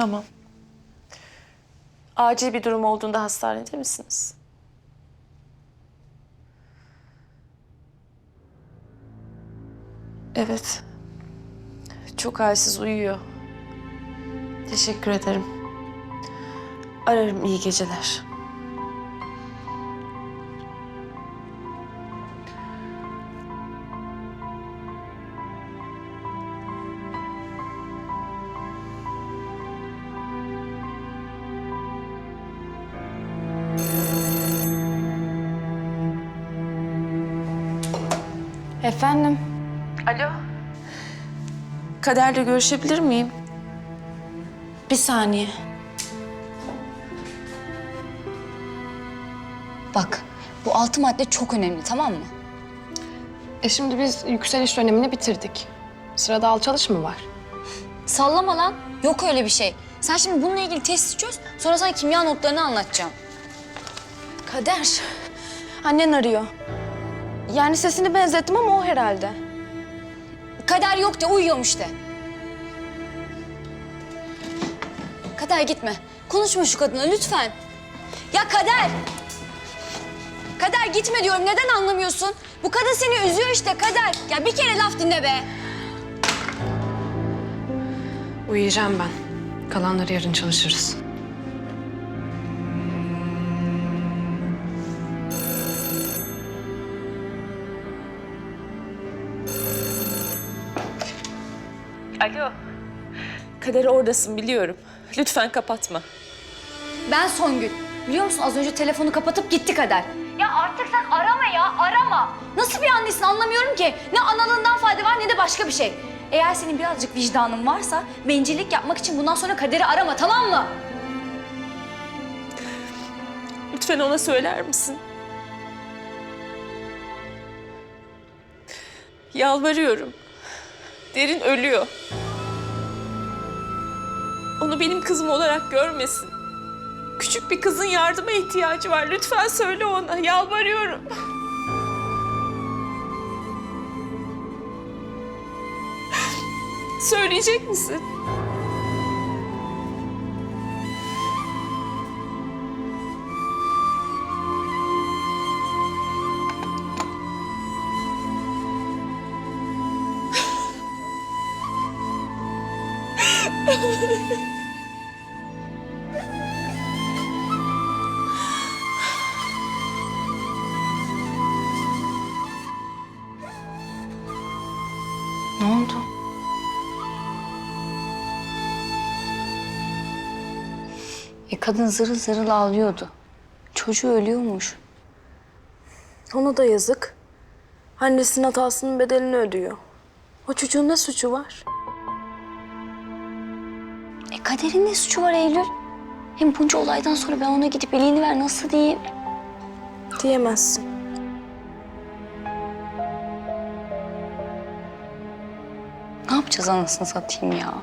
Tamam. Acil bir durum olduğunda hastanede misiniz? Evet. Çok halsiz uyuyor. Teşekkür ederim. Ararım iyi geceler. Efendim? Alo. Kader'le görüşebilir miyim? Bir saniye. Bak, bu altı madde çok önemli tamam mı? E şimdi biz yükseliş dönemini bitirdik. Sırada alçalış mı var? Sallama lan. Yok öyle bir şey. Sen şimdi bununla ilgili testi çöz, sonra sana kimya notlarını anlatacağım. Kader. Annen arıyor. Yani sesini benzettim ama o herhalde. Kader yok de uyuyormuş de. Kader gitme. Konuşma şu kadına lütfen. Ya Kader! Kader gitme diyorum. Neden anlamıyorsun? Bu kadın seni üzüyor işte Kader. Ya bir kere laf dinle be. Uyuyacağım ben. Kalanları yarın çalışırız. Alo. Kader oradasın biliyorum. Lütfen kapatma. Ben Songül. Biliyor musun az önce telefonu kapatıp gitti Kader. Ya artık sen arama ya arama. Nasıl bir annesin anlamıyorum ki. Ne analığından fayda var ne de başka bir şey. Eğer senin birazcık vicdanın varsa bencillik yapmak için bundan sonra Kader'i arama tamam mı? Lütfen ona söyler misin? Yalvarıyorum. Derin ölüyor. Onu benim kızım olarak görmesin. Küçük bir kızın yardıma ihtiyacı var. Lütfen söyle ona. Yalvarıyorum. Söyleyecek misin? Ne oldu? E kadın zırıl zırıl ağlıyordu. Çocuğu ölüyormuş. Ona da yazık. Annesinin hatasının bedelini ödüyor. O çocuğun ne suçu var? E kaderin ne suçu var Eylül? Hem bunca olaydan sonra ben ona gidip elini ver nasıl diyeyim? Diyemezsin. Ne yapacağız anasını satayım ya?